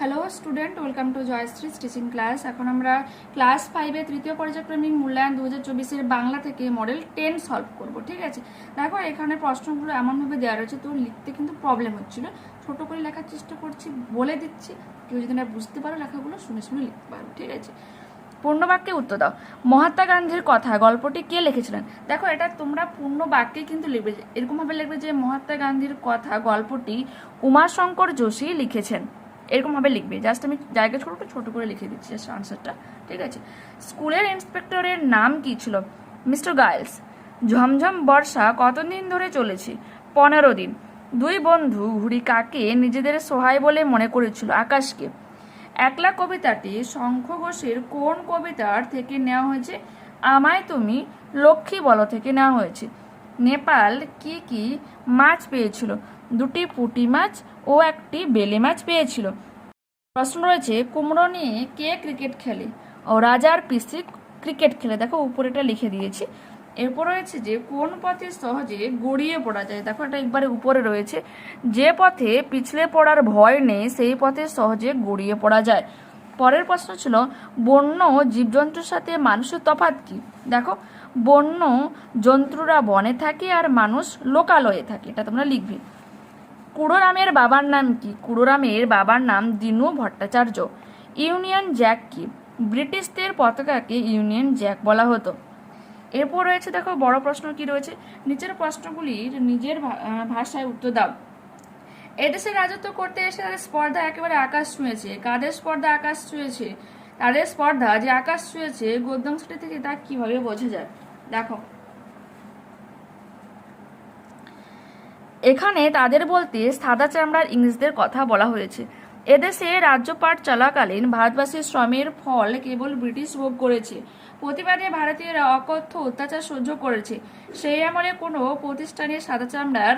Hello student welcome to Jayashree teaching class এখন আমরা class ফাইভে তৃতীয় পর্যায়ক্রমিক মূল্যায়ন দু হাজার চব্বিশের বাংলা থেকে মডেল টেন সলভ করব, ঠিক আছে? দেখো, এখানে প্রশ্নগুলো এমনভাবে দেওয়া রয়েছে, তো লিখতে কিন্তু প্রবলেম হচ্ছিল। ছোট করে লেখার চেষ্টা করছি, বলে দিচ্ছি। কেউ যদি না বুঝতে পারো লেখাগুলো, শুনে শুনে লিখতে পারো, ঠিক আছে? পূর্ণ বাক্যে উত্তর দাও। মহাত্মা গান্ধীর কথা, গল্পটি কে লিখেছিলেন? দেখো, এটা তোমরা পূর্ণ বাক্যে কিন্তু লিখবে। এরকমভাবে লিখবে যে, মহাত্মা গান্ধীর কথা, গল্পটি উমাশঙ্কর যোশী লিখেছেন। এরকমভাবে লিখবে। জাস্ট আমি জায়গা ছোট ছোট করে লিখে দিচ্ছি জাস্ট আনসারটা ঠিক আছে? স্কুলের ইন্সপেক্টরের নাম কি ছিল? মিস্টার গাইলস ঝমঝম বর্ষা কতদিন ধরে চলেছে? পনেরো দিন। দুই বন্ধু ঘুড়ি কাকে নিজেদের সহায় বলে মনে করেছিল? আকাশকে। একলা কবিতাটি শঙ্খ ঘোষের কোন কবিতার থেকে নেওয়া হয়েছে? আমায় তুমি লক্ষ্মী বল থেকে নেওয়া হয়েছে। নেপাল কি কি মাছ পেয়েছিল? দুটি পুঁটি মাছ ও একটি বেলে মাছ পেয়েছিল। প্রশ্ন রয়েছে, কুমড়ো নিয়ে কে ক্রিকেট খেলে? ও রাজার পিসি ক্রিকেট খেলে। দেখো উপরে এটা লিখে দিয়েছি। এরপর রয়েছে যে, কোন পথে সহজে গড়িয়ে পড়া যায়? দেখো, এটা একবারে উপরে রয়েছে। যে পথে পিছলে পড়ার ভয় নেই, সেই পথে সহজে গড়িয়ে পড়া যায়। পরের প্রশ্ন ছিল, বন্য জীবজন্তুর সাথে মানুষের তফাৎ কি? দেখো, বন্য জন্তুরা বনে থাকে আর মানুষ লোকালয়ে থাকে। এটা তোমরা লিখবে। কুড়োরামের বাবার নাম কি? কুড়োরামের বাবার নাম দিনু ভট্টাচার্য। ইউনিয়ন জ্যাক কি? ব্রিটিশদের পতাকাকে ইউনিয়ন জ্যাক বলা হতো। এরপর রয়েছে দেখো, বড় প্রশ্ন কি রয়েছে? নিচের প্রশ্নগুলির নিজের ভাষায় উত্তর দাও। এদেশে রাজত্ব করতে এসে তাদের স্পর্ধা একেবারে আকাশ ছুঁয়েছে। কাদের স্পর্ধা আকাশ ছুঁয়েছে? তাদের স্পর্ধা যে আকাশ ছুঁয়েছে গদ্যাংশটি থেকে তা কীভাবে বোঝা যায়? দেখো এখানে তাদের বলতে সাদা চামড়ার ইংরেজদের কথা বলা হয়েছে। এদেশে রাজ্যপাট চলাকালীন ভারতবাসীর শ্রমের ফল কেবল ব্রিটিশ ভোগ করেছে। প্রতিবাদে ভারতীয়রা অকথ্য অত্যাচার সহ্য করেছে। সেই আমলে কোনো প্রতিষ্ঠানে সাদা চামড়ার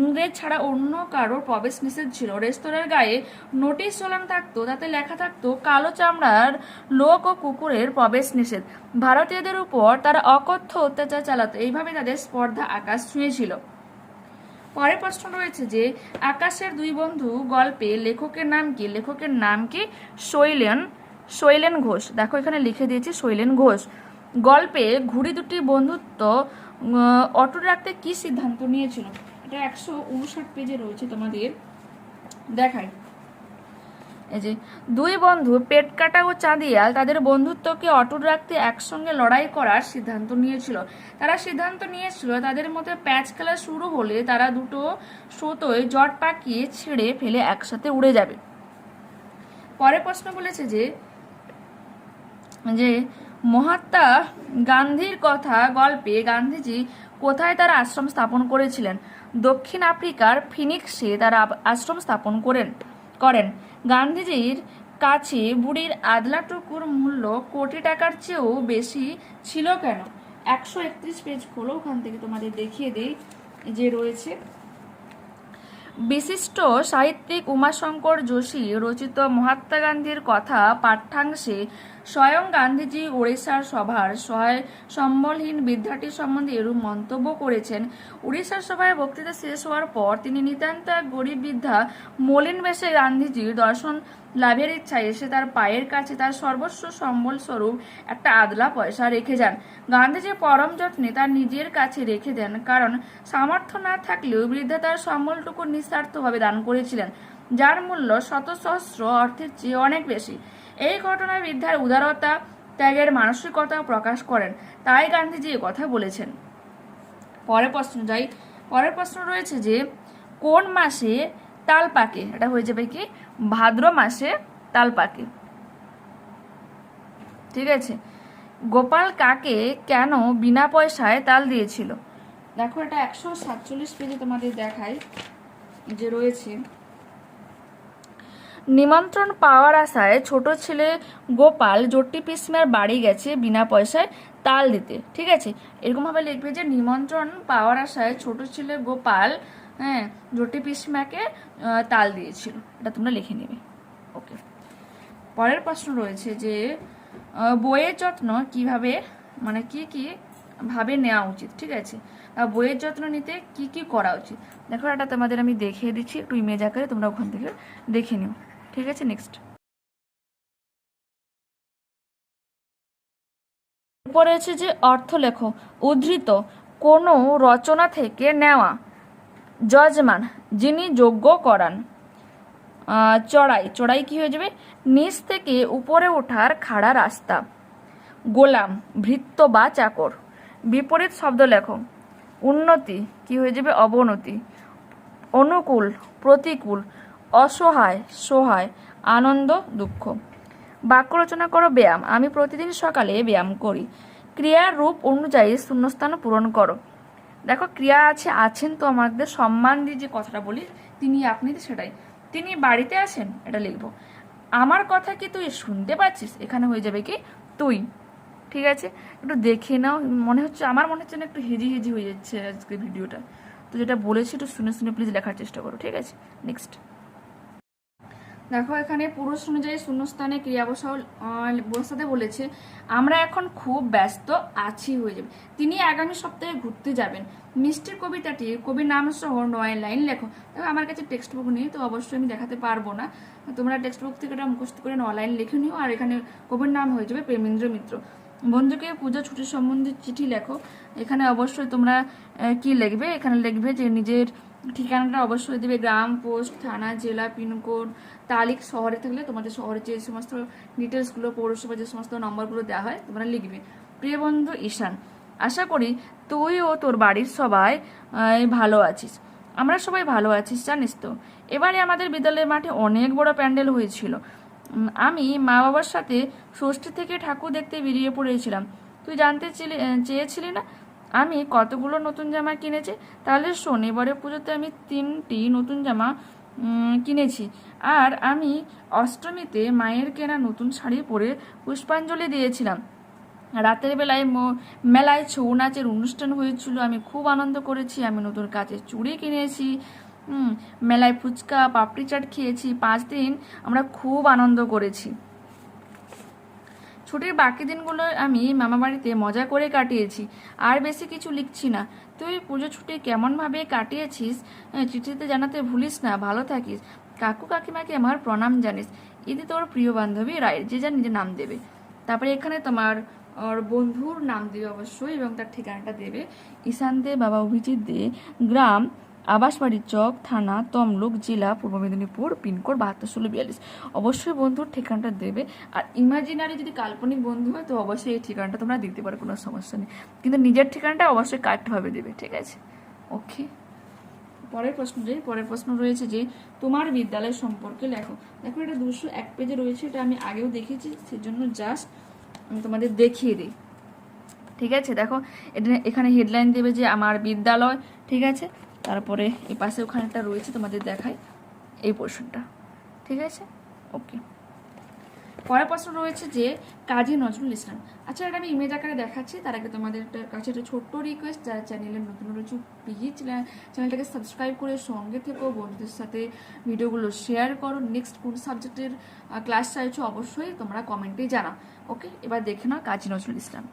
ইংরেজ ছাড়া অন্য কারোর প্রবেশ নিষেধ ছিল। রেস্তোরাঁর গায়ে নোটিশ ঝোলানো থাকতো, তাতে লেখা থাকতো, কালো চামড়ার লোক ও কুকুরের প্রবেশ নিষেধ। ভারতীয়দের উপর তারা অকথ্য অত্যাচার চালাতো। এইভাবে তাদের স্পর্ধা আকাশ ছুঁয়েছিল। পরের প্রশ্ন রয়েছে যে, আকাশের দুই বন্ধু গল্পে লেখকের নাম কি? লেখকের নাম কি? শৈলেন শৈলেন ঘোষ। দেখো, এখানে লিখে দিয়েছি শৈলেন ঘোষ। গল্পে ঘুড়ি দুটি বন্ধুত্ব অটুট রাখতে কি সিদ্ধান্ত নিয়েছিল? এটা একশো উনষাট পেজে রয়েছে তোমাদের। দেখায় এই যে, দুই বন্ধু পেট কাটা ও চাঁদিয়াল, তাদের বন্ধুত্বকে অটুট রাখতে একসঙ্গে লড়াই করার সিদ্ধান্ত নিয়েছিল। তারা সিদ্ধান্ত নিয়েছিল, তাদের মধ্যে প্যাচ খেলা শুরু হলে তারা দুটো সুতোয় জট পাকিয়ে ছিঁড়ে ফেলে একসাথে উড়ে যাবে। পরে প্রশ্ন বলেছে যে যে মহাত্মা গান্ধীর কথা গল্পে গান্ধীজি কোথায় তার আশ্রম স্থাপন করেছিলেন? দক্ষিণ আফ্রিকার ফিনিক্সে তারা আশ্রম স্থাপন করেন। করেন। গান্ধীজির কাছে বুড়ির আদলাটুকুর মূল্য কোটি টাকার চেয়েও বেশি ছিল কেন? একশো একত্রিশ পেজ খোলো, ওখান থেকে তোমাদের দেখিয়ে দিই যে রয়েছে। বিশিষ্ট সাহিত্যিক উমাশঙ্কর যোশী রচিত মহাত্মা গান্ধীর কথা পাঠ্যাংশে স্বয়ং গান্ধীজি ওড়িশার সভার সহায় সম্বলহীন বিদ্যার্থী সম্বন্ধে এরূপ মন্তব্য করেছেন। উড়িষ্যার সভায় বক্তৃতা শেষ হওয়ার পর তিনি নিতান্ত এক গরিব বৃদ্ধা মলিন বেশে গান্ধীজির দর্শন লাভের ইচ্ছায় এসে তার পায়ের কাছে তার সর্বস্ব সম্বল স্বরূপ একটা আদলা পয়সা রেখে যান। গান্ধীজি পরম যত্নে তার নিজের কাছে রেখে দেন, কারণ সামর্থ্য না থাকলেও বৃদ্ধা তার সম্বলটুকু নিঃস্বার্থভাবে দান করেছিলেন, যার মূল্য শত সহস্র অর্থের চেয়ে অনেক বেশি। এই ঘটনায় বৃদ্ধার উদারতা, ত্যাগের মানসিকতা প্রকাশ করেন। তাই গান্ধীজি কথা বলেছেন। পরের প্রশ্ন যাই। পরের প্রশ্ন রয়েছে যে, কোন মাসে তাল পাকে? এটা হয়ে যাবে কি? ভাদ্র মাসে তাল পাকে। ঠিক আছে? গোপাল কাকে কেন বিনা পয়সায় তাল দিয়েছিল? দেখো, এটা একশো সাতচল্লিশ পেজে তোমাদের দেখায় যে রয়েছে। নিমন্ত্রণ পাওয়ার আশায় ছোট ছেলে গোপাল জট্টি পিসমার বাড়ি গেছে বিনা পয়সায় তাল দিতে। ঠিক আছে? এরকমভাবে লিখবে যে, নিমন্ত্রণ পাওয়ার আশায় ছোট ছেলে গোপাল হ্যাঁ জটি পিসমাকে তাল দিয়েছিল। এটা তোমরা লিখে নেবে। ওকে। পরের প্রশ্ন রয়েছে যে বইয়ের যত্ন কীভাবে মানে কি কি ভাবে নেওয়া উচিত? ঠিক আছে? বইয়ের যত্ন নিতে কি কি করা উচিত? দেখো, এটা তোমাদের আমি দেখিয়ে দিচ্ছি, একটু ইমেজ আকারে তোমরা ওখান থেকে দেখে নিও। ঠিক আছে নেক্সট এরপরে আছে যে অর্থ লেখো। উদ্ধৃত, কোনো রচনা থেকে নেওয়া। যজমান, যিনি যোগ্য করান। চড়াই। চড়াই কি হয়ে যাবে? নিচ থেকে উপরে ওঠার খাড়া রাস্তা। গোলাম, ভৃত্য বা চাকর। বিপরীত শব্দ লেখো। উন্নতি কি হয়ে যাবে? অবনতি। অনুকূল, প্রতিকূল। অসহায়, সহায়, আনন্দ, দুঃখ। বাক্য রচনা করো ব্যায়াম। আমি প্রতিদিন সকালে ব্যায়াম করি। ক্রিয়ার রূপ অনুযায়ী শূন্যস্থান পূরণ করো। দেখো, ক্রিয়া আছে, আছেন তো আমাদের সম্মান দিয়ে যে কথাটা বলি, তিনি আপনি সেটাই। তিনি বাড়িতে আছেন, এটা লিখব। আমার কথা কি তুই শুনতে পাচ্ছিস? এখানে হয়ে যাবে কি? তুই। ঠিক আছে? একটু দেখে নাও। মনে হচ্ছে, আমার মনে হচ্ছে না একটু হেজি হেজি হয়ে যাচ্ছে আজকে ভিডিওটা। তো যেটা বলেছি, একটু শুনে শুনে প্লিজ লেখার চেষ্টা করো। ঠিক আছে? নেক্সট দেখো, এখানে পুরুষ অনুযায়ী শূন্যস্থানে ক্রিয়া বসা বসাতে বলেছে, আমরা এখন খুব ব্যস্ত আছি হয়ে যাবে। তিনি আগামী সপ্তাহে ঘুরতে যাবেন। মিষ্টির কবিতাটি, কবির নাম সহ নয় লাইন লেখো। দেখো, আমার কাছে টেক্সট বুক নেই, তো অবশ্যই আমি দেখাতে পারব না। তোমরা টেক্সট বুক থেকে এটা মুখস্থ করে নয় লাইন লিখে নিও, আর এখানে কবির নাম হয়ে যাবে প্রেমেন্দ্র মিত্র। বন্ধুকে পূজা ছুটির সম্বন্ধে চিঠি লেখো। এখানে অবশ্যই তোমরা কি লিখবে? এখানে লিখবে যে নিজের ঠিকানাটা অবশ্যই দেবে, গ্রাম, পোস্ট, থানা, জেলা, পিনকোড, তালিক, শহরে থাকলে তোমাদের শহরে যে সমস্ত ডিটেলসগুলো, পৌরসভা যে সমস্ত নম্বরগুলো দেওয়া হয়, তোমরা লিখবে। প্রিয় বন্ধু ঈশান, আশা করি তুই ও তোর বাড়ির সবাই ভালো আছিস। আমরা সবাই ভালো আছিস জানিস তো? এবারে আমাদের বিদ্যালয়ের মাঠে অনেক বড় প্যান্ডেল হয়েছিল। আমি মা বাবার সাথে ষষ্ঠী থেকে ঠাকুর দেখতে বেরিয়ে পড়েছিলাম। তুই জানতে ছিলি- চেয়েছিলি না আমি কতগুলো নতুন জামা কিনেছি? তাহলে শোন এবারে পুজোতে আমি তিনটি নতুন জামা কিনেছি। আর আমি অষ্টমীতে মায়ের কেনা নতুন শাড়ি পরে পুষ্পাঞ্জলি দিয়েছিলাম। রাতের বেলায় মেলায় ছৌ নাচের অনুষ্ঠান হয়েছিল, আমি খুব আনন্দ করেছি। আমি নতুন কাচের চুড়ি কিনেছি মেলায় ফুচকা, পাপড়ি চাট খেয়েছি। পাঁচ দিন আমরা খুব আনন্দ করেছি। ছুটির বাকি দিনগুলো আমি মামা বাড়িতে মজা করে কাটিয়েছি। আর বেশি কিছু লিখছি না। তুই পুজো ছুটি কেমনভাবে কাটিয়েছিস চিঠিতে জানাতে ভুলিস না, ভালো থাকিস। কাকু কাকিমাকে আমার প্রণাম জানিস। ইদি তোর প্রিয় বান্ধবী রায়, যে যা নিজের নাম দেবে। তারপরে এখানে তোমার ওর বন্ধুর নাম দেবে অবশ্যই এবং তার ঠিকানাটা দেবে। ঈশান দে, বাবা অভিজিৎ দে, গ্রাম আবাসবাড়ি চক, থানা, তমলুক, জেলা, পূর্ব মেদিনীপুর, পিনকোড বাহাত্তর ষোলো বিয়াল্লিশ। অবশ্যই বন্ধুর ঠিকানাটা দেবে। আর ইমাজিনারি যদি কাল্পনিক বন্ধু হয়, তো অবশ্যই এই ঠিকানাটা তোমরা দিতে পারো, কোনো সমস্যা নেই। কিন্তু নিজের ঠিকানাটা অবশ্যই কাটভাবে দেবে, ঠিক আছে? ওকে পরের প্রশ্ন যে, পরের প্রশ্ন রয়েছে যে, তোমার বিদ্যালয় সম্পর্কে লেখো। দেখো, এটা দুশো এক পেজে রয়েছে, এটা আমি আগেও দেখেছি, সেজন্য জাস্ট আমি তোমাদের দেখিয়ে দিই। ঠিক আছে? দেখো এটা এখানে হেডলাইন দেবে যে, আমার বিদ্যালয়, ঠিক আছে? তারপরে এই পাশে ওখানে একটা রয়েছে, তোমাদের দেখায় এই পোর্শনটা ঠিক আছে? ওকে পরের প্রশ্ন রয়েছে যে, কাজী নজরুল ইসলাম। আচ্ছা এটা আমি ইমেজ আকারে দেখাচ্ছি, তার আগে তোমাদের কাছে একটা ছোট্ট রিকোয়েস্ট যারা চ্যানেলের নতুন রয়েছে প্লিজ চ্যানেলটাকে সাবস্ক্রাইব করে সঙ্গে থেকেও বন্ধুদের সাথে ভিডিওগুলো শেয়ার করো। নেক্সট কোন সাবজেক্টের ক্লাস চাইছো, অবশ্যই তোমরা কমেন্টে জানাও। ওকে এবার দেখে নাও কাজী নজরুল ইসলাম।